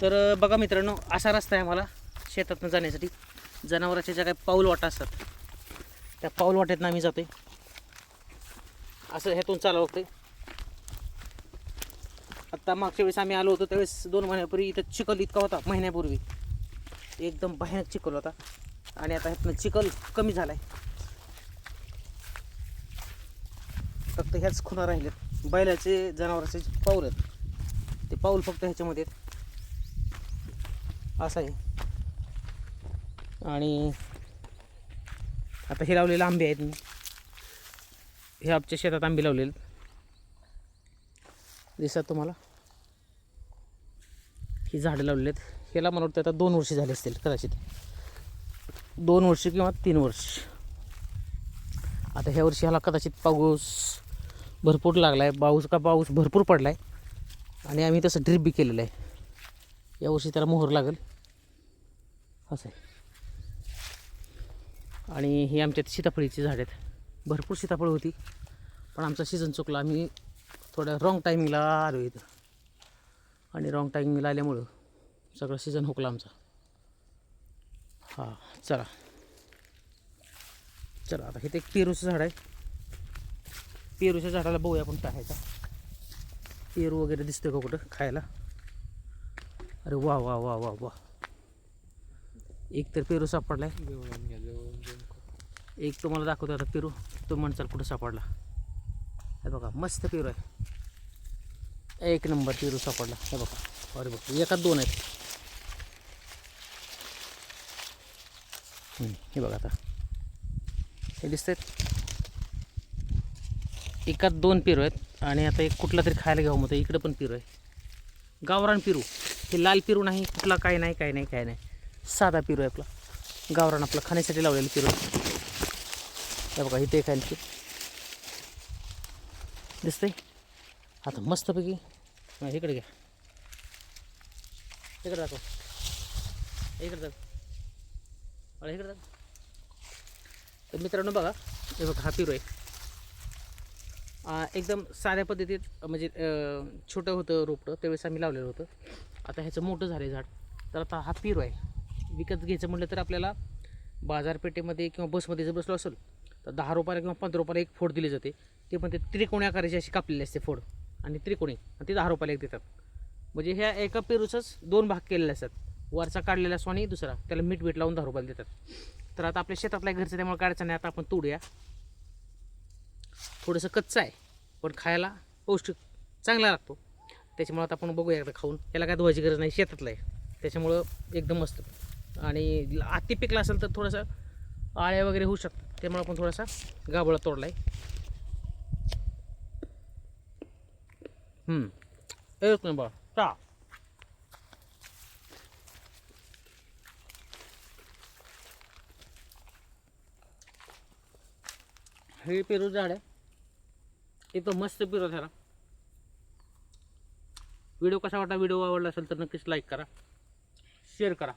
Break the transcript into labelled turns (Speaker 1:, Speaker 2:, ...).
Speaker 1: तर बघा मित्रांनो असा रस्ता आहे आम्हाला शेतातनं जाण्यासाठी. जनावराच्या ज्या काही पाऊल वाटा असतात त्या पाऊल वाट्यातनं आम्ही जातोय. असं ह्यातून चालू होते आत्ता मागच्या वेळेस आम्ही आलो होतो त्यावेळेस दोन महिन्यापूर्वी इथं चिखल इतका होता महिन्यापूर्वी. एकदम भयानक चिखल होता. आणि आता ह्यातनं चिखल कमी झाला आहे फक्त ह्याच खुणा राहिलेत. बैलाचे जनावराचे पाऊल आहेत ते पाऊल फक्त ह्याच्यामध्ये आहेत. असं आहे. आणि आता हे लावलेले आंबे आहेत. मी हे आमच्या शेतात आंबे लावलेले. दिसतात तुम्हाला? ही झाडं लावलेली आहेत ह्याला मला वाटतं आता दोन वर्ष झाले असतील कदाचित. दोन वर्ष किंवा तीन वर्ष. आता ह्या वर्षी ह्याला कदाचित पाऊस भरपूर लागला आहे पाऊस का पाऊस भरपूर पडला आहे आणि आम्ही तसं ड्रिप बी केलेलं आहे. यावर्षी त्याला मोहर लागेल. असं आहे. आणि हे आमच्यात सीताफळीची झाड आहेत. भरपूर सीताफळ होती पण आमचा सीझन चुकला. आम्ही थोड्या रॉंग टायमिंगला आलो इथं. आणि रॉंग टायमिंगला आल्यामुळं सगळं सीझन हुकला आमचा. हां चला. चला आता हे एक पेरूचं झाड आहे. पेरूच्या झाडाला बघूया आपण टाकायचा पेरू वगैरे दिसतोय का कुठं खायला. अरे वा वा वा वा वा. एक तर पेरू सापडलाय. एक तुम्हाला दाखवतो आता पेरू. तो म्हणचाल कुठं सापडला. हे बघा मस्त पेरू आहे. एक नंबर पेरू सापडला. हे बघा अरे बघा एकात दोन आहेत. हे बघा आता. हे दिसतात एकात दोन पेरू आहेत आणि आता एक कुठला तरी खायला घ्यावं मग इकडं पण पेरू आहे. गावरान पेरू. हे लाल पेरू नाही कुठला काय नाही काय नाही काय नाही. साधा पिरू आहे आपला. गावरान आपला खाण्यासाठी लावलेलं पिरू. हे बघा इथे खायला पेरू दिसतंय? आता मस्तपैकी. इकडे घ्या. इकडे दाखव. इकडे दाखव. अरे इकडे दाखव. तर मित्रांनो बघा हे बघा हा पिरू आहे. एकदम साध्या पद्धतीत म्हणजे छोटं होतं रोपटं त्यावेळेस आम्ही लावलेलं होतं. आता ह्याचं मोठं झालं आहे झाड. तर आता हा पिरू आहे. विकत घ्यायचं म्हटलं तर आपल्याला बाजारपेठेमध्ये किंवा बसमध्ये जर बसलो असेल तर दहा रुपयाला किंवा पंधरा रुपयाला एक फोड दिली जाते. ते पण ते त्रिकोणी आकाराची अशी कापलेली असते फोड आणि त्रिकोणी आणि ते दहा रुपयाला एक देतात. म्हणजे ह्या एका पेरूचाच दोन भाग केलेले असतात. वरचा काढलेला असतो आणि दुसरा त्याला मीठ मीठ लावून दहा रुपयाला देतात. तर आता आपल्या शेतातल्या घरचं त्यामुळे काढायचं नाही आता आपण तोडूया. थोडंसं कच्चं आहे पण खायला पौष्टिक चांगला लागतो. त्याच्यामुळं आता आपण बघूया एकदा खाऊन. याला काय धुवायची गरज नाही शेतातलं आहे. त्याच्यामुळं एकदम मस्त. आणि अति पिकला असेल तर थोडंसं आळ्या वगैरे होऊ शकतात. त्यामुळे आपण थोडासा गाबळा तोडला आहे एक नंबर. चा. हे पेरू झाड आहे. इथं मस्त पेरू झाला. व्हिडिओ कसा वाटला व्हिडिओ आवडला असेल तर नक्कीच लाईक करा शेअर करा.